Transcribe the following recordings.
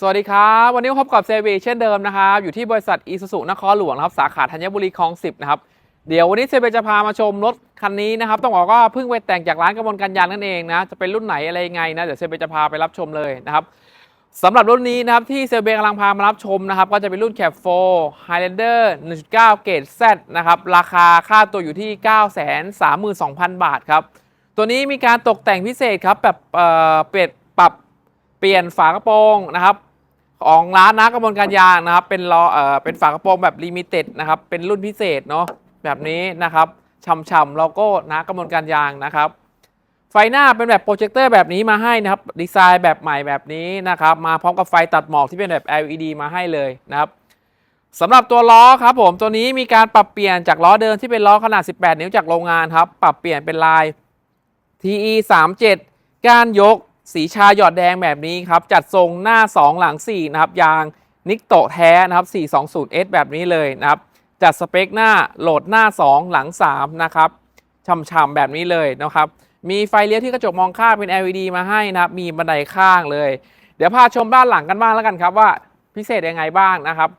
สวัสดีครับ วันนี้พบกับเซเวีเช่นเดิมนะครับ อยู่ที่บริษัทอีซูซุนครหลวงนะครับสาขาธัญบุรีคลองสิบนะครับเดี๋ยววันนี้เซเวจะพามาชมรถคันนี้นะครับต้องบอกว่าเพิ่งไปแต่งจากร้านกระมวลกันยางนั่นเองนะจะเป็นรุ่นไหนอะไรยังไงนะเดี๋ยวเซเวจะพาไปรับชมเลยนะครับสำหรับรุ่นนี้นะครับที่เซเวกำลังพามารับชมนะครับก็จะเป็นรุ่น Cap 4 Highlander 1.9 เกรด Z นะครับราคาค่าตัวอยู่ที่ 932,000 บาทครับตัวนี้มีการตกแต่งพิเศษครับแบบเอ่อเปลี่ยนปรับเปลี่ยนฝากระโปรงนะครับ ของร้านนะกระบวนการยางนะครับ เป็นล้อเอ่อเป็นฝากระโปรงแบบลิมิเต็ดนะครับ เป็นรุ่นพิเศษเนาะแบบนี้นะครับช่ำๆโลโก้นะกระบวนการยางนะครับ ไฟหน้าเป็นแบบโปรเจคเตอร์แบบนี้มาให้นะครับ ดีไซน์แบบใหม่แบบนี้นะครับ มาพร้อมกับไฟตัดหมอกที่เป็นแบบ LED มาให้เลยนะครับสำหรับตัวล้อครับผมตัวนี้มีการปรับเปลี่ยนจากล้อเดิมที่เป็นล้อขนาด 18 นิ้วจากโรงงานครับ ปรับเปลี่ยนเป็นลาย TE 3 7ก้านยก สีชาหยอดแดงแบบนี้ครับ จัดทรงหน้า 2 หลัง 4 นะครับ ยางนิกโตะแท้นะครับ 420S แบบนี้เลยนะครับ จัดสเปคหน้าโหลดหน้า 2 หลัง 3 นะครับช่ำๆแบบนี้เลยนะครับ มีไฟเลี้ยวที่กระจกมองข้างเป็น LED มาให้นะครับ มีบันไดข้างเลย เดี๋ยวพาชมด้านหลังกันบ้างแล้วกันครับว่าพิเศษยังไงบ้างนะครับ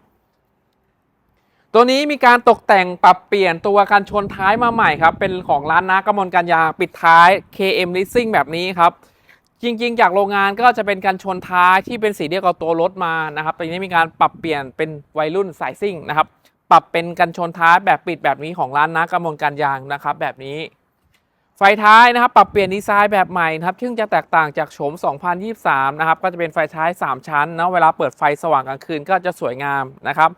ตัวนี้มีการตกแต่งปรับเปลี่ยนตัวกันชนท้ายมาใหม่ครับ เป็นของร้านนากมลกันยางปิดท้าย KM Leasing แบบนี้ครับ จริงๆ จากโรงงานก็จะเป็นการชนท้ายที่เป็นสีเดียวกับตัวรถมานะครับตอนนี้มีการปรับเปลี่ยนเป็นวัยรุ่นสายซิ่งนะครับ ปรับเป็นกันชนท้ายแบบปิดแบบนี้ของร้านนากำมลกันยางนะครับ แบบนี้ ไฟท้ายนะครับ ปรับเปลี่ยนดีไซน์แบบใหม่นะครับซึ่งจะแตกต่างจากโฉม 2023 นะครับ ก็จะเป็นไฟท้าย 3 ชั้นนะเวลาเปิดไฟสว่างกลางคืนก็จะสวยงามนะครับ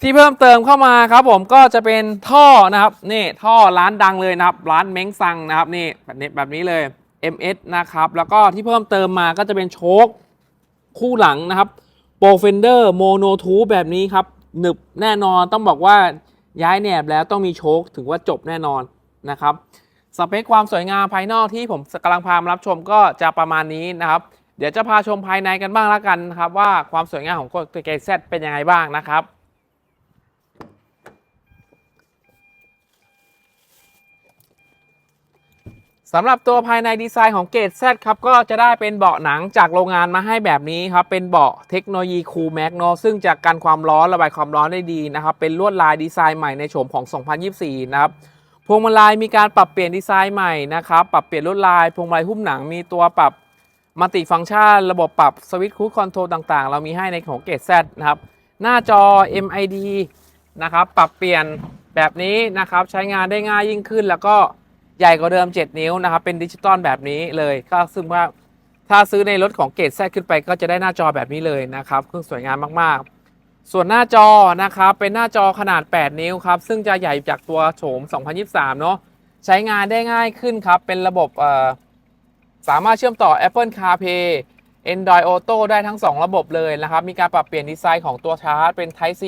ที่เพิ่มเติมเข้ามาครับผมก็จะเป็นท่อนะครับนี่ท่อร้านดังเลยนะครับ ร้านเม้งซังนะครับนี่แบบนี้แบบนี้เลย MS นะครับ แล้วก็ที่เพิ่มเติมมาก็จะเป็นโชคคู่หลังนะครับโปรเฟนเดอร์โมโนทูแบบนี้ครับ หนึบแน่นอนต้องบอกว่าย้ายแหนบแล้วต้องมีโชคถึงว่าจบแน่นอนนะครับสเปคความสวยงามภายนอกที่ผมกำลังพามารับชมก็จะประมาณนี้นะครับ เดี๋ยวจะพาชมภายในกันบ้างแล้วกันนะครับ ว่าความสวยงามของตัวเกซเป็นยังไงบ้างนะครับ สำหรับตัวภายในดีไซน์ของเกต Z ครับก็จะได้เป็นเบาะหนังจากโรงงานมาให้แบบนี้ครับ เป็นเบาะเทคโนโลยีคูลแมกโนซึ่งจะกันความร้อนระบายความร้อนได้ดีนะครับ เป็นลวดลายดีไซน์ใหม่ในโฉมของ 2024 นะครับพวงมาลัยมีการปรับเปลี่ยนดีไซน์ใหม่นะครับปรับเปลี่ยนลวดลายพวงมาลัยหุ้มหนังมีตัวปรับมัลติฟังก์ชัน ระบบปรับสวิตช์คู c คอนโทรลต่างๆ เรามีให้ในของเกต Z นะครับหน้าจอ MID นะครับปรับเปลี่ยนแบบนี้นะครับใช้งานได้ง่ายยิ่งขึ้นแล้วก็ ใหญ่กว่าเดิม 7 นิ้วนะครับ เป็นดิจิตอลแบบนี้เลยก็ซึ่งว่าถ้าซื้อในรถของเกต Z ขึ้นไปก็จะได้หน้าจอแบบนี้เลยนะครับเครื่องสวยงามมากๆ ส่วนหน้าจอนะครับเป็นหน้าจอขนาด 8 นิ้วครับ ซึ่งจะใหญ่จากตัวโฉม 2023 เนาะใช้งานได้ง่ายขึ้นครับ เป็นระบบสามารถเชื่อมต่อ Apple CarPlay Android Auto ได้ทั้ง 2 ระบบเลยนะครับ มีการปรับเปลี่ยนดีไซน์ของตัวชาร์จเป็น Type C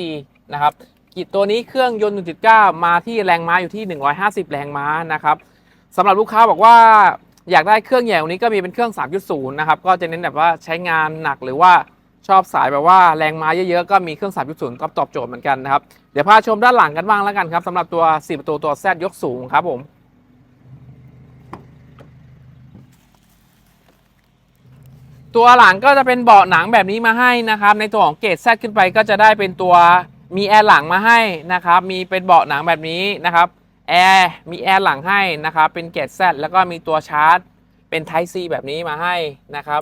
นะครับกิจตัวนี้เครื่องยนต์ 1.9 มาที่แรงม้าอยู่ที่ 150 แรงม้านะครับ สำหรับลูกค้าบอกว่าอยากได้เครื่องใหญ่กว่านี้ก็มีเป็นเครื่อง 3.0 นะครับ ก็จะเน้นแบบว่าใช้งานหนักหรือว่าชอบสายแบบว่าแรงม้าเยอะๆ ก็มีเครื่อง 3.0 ก็ตอบโจทย์เหมือนกันนะครับ เดี๋ยวพาชมด้านหลังกันบ้างแล้วกันครับสำหรับตัว 4 ประตูตัว Z ยกสูงครับผม ตัวหลังก็จะเป็นเบาะหนังแบบนี้มาให้นะครับ ในตัวของเกตแซดขึ้นไปก็จะได้เป็นตัวมีแอร์หลังมาให้นะครับ มีเป็นเบาะหนังแบบนี้นะครับ แอร์มีแอร์หลังให้นะครับเป็นเกตแซแล้วก็มีตัวชาร์จ เป็น Type C แบบนี้มาให้นะครับ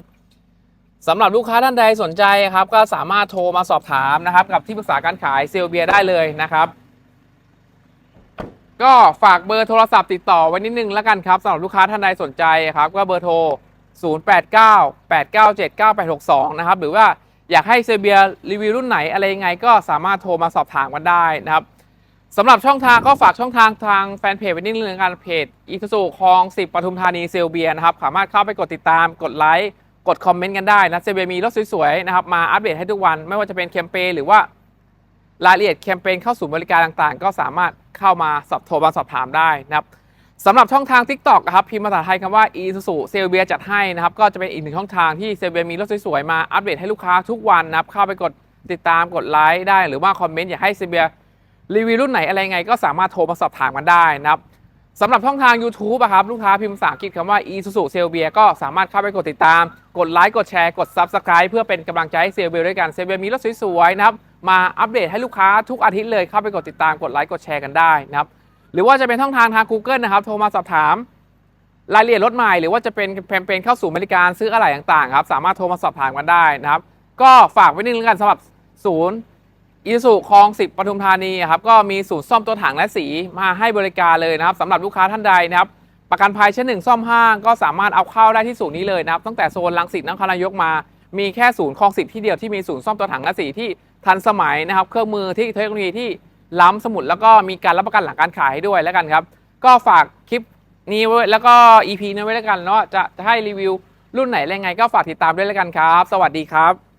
สำหรับลูกค้าท่านใดสนใจครับ ก็สามารถโทรมาสอบถามนะครับ กับที่ปรึกษาการขายเซลเบียได้เลยนะครับ ก็ฝากเบอร์โทรศัพท์ติดต่อไว้นิดนึงแล้วกันครับสำหรับลูกค้าท่านใดสนใจครับ ก็เบอร์โทร 0898979862 นะครับ หรือว่าอยากให้เซเบียรีวิวรุ่นไหนอะไรยังไง ก็สามารถโทรมาสอบถามกันได้นะครับ สำหรับช่องทางก็ฝากช่องทางทางแฟนเพจไว้นิดนึงการเพจอีทสุคลอง10ปทุมธานีเซลเบียนะครับสามารถเข้าไปกดติดตามกดไลค์กดคอมเมนต์กันได้นะเซเบียมีรถสวยๆนะครับมาอัปเดตให้ทุกวันไม่ว่าจะเป็นแคมเปญหรือว่ารายละเอียดแคมเปญเข้าสู่บริการต่างๆ ก็สามารถเข้ามาสอบโทรมาสอบถามได้นะครับสำหรับช่องทาง TikTok นะครับพิมพ์ภาษาไทยคำว่า e s u s u เซลเบียจัดให้นะครับก็จะเป็นอีกหนึ่งช่องทางที่เซลเบียมีรถสวยๆมาอัปเดตให้ลูกค้าทุกวันนะครับเข้าไปกดติดตามกดไลค์ได้ หรือว่าคอมเมนต์อยากให้เซลเบีย รีวิวรุ่นไหนอะไรไงก็สามารถโทรมาสอบถามกันได้นะครับสำหรับช่องทาง YouTube อะครับลูกค้าพิมพ์ภาษาอังกฤษคำว่า Isuzu s e l v i a ก็สามารถเข้าไปกดติดตาม กดไลค์กดแชร์กด Subscribe เพื่อเป็นกำลังใจให้เซลเบียด้วยกันเซลเบียมีรถสวยๆนะครับมาอัปเดตให้ลูกค้าทุกอาทิตย์เลยเข้าไปกดติดตามกดไลค์กดแชร์กันได้นะครับหรือว่าจะเป็นช่องทางทาง Google นะครับโทรมาสอบถามรายละเอียดรถใหม่หรือว่าจะเป็นแคมเปญเข้าสู่บริการซื้ออะไรต่างๆครับสามารถโทรมาสอบถามกันได้นะครับก็ฝากไว้นิดนึงแล้วกันสำหรับศูนย์ อีสุคลองสิบปทุมธานีครับก็มีศูนย์ซ่อมตัวถังและสีมาให้บริการเลยนะครับสำหรับลูกค้าท่านใดนะครับ ประกันภัยชั้นหนึ่งซ่อมห้างก็สามารถเอาเข้าได้ที่ศูนย์นี้เลยนะครับ ตั้งแต่โซนลังสิตนครนายกมา มีแค่ศูนย์คลองสิบที่เดียวที่มีศูนย์ซ่อมตัวถังและสีที่ทันสมัยนะครับ เครื่องมือที่เทคโนโลยีที่ล้ำสมุดแล้วก็มีการรับประกันหลังการขายให้ด้วยแล้วกันครับ ก็ฝากคลิปนี้ไว้แล้วก็ EP นี้ไว้แล้วกันเนาะจะจะให้รีวิวรุ่นไหนอะไรไง ก็ฝากติดตามด้วยแล้วกันครับ สวัสดีครับ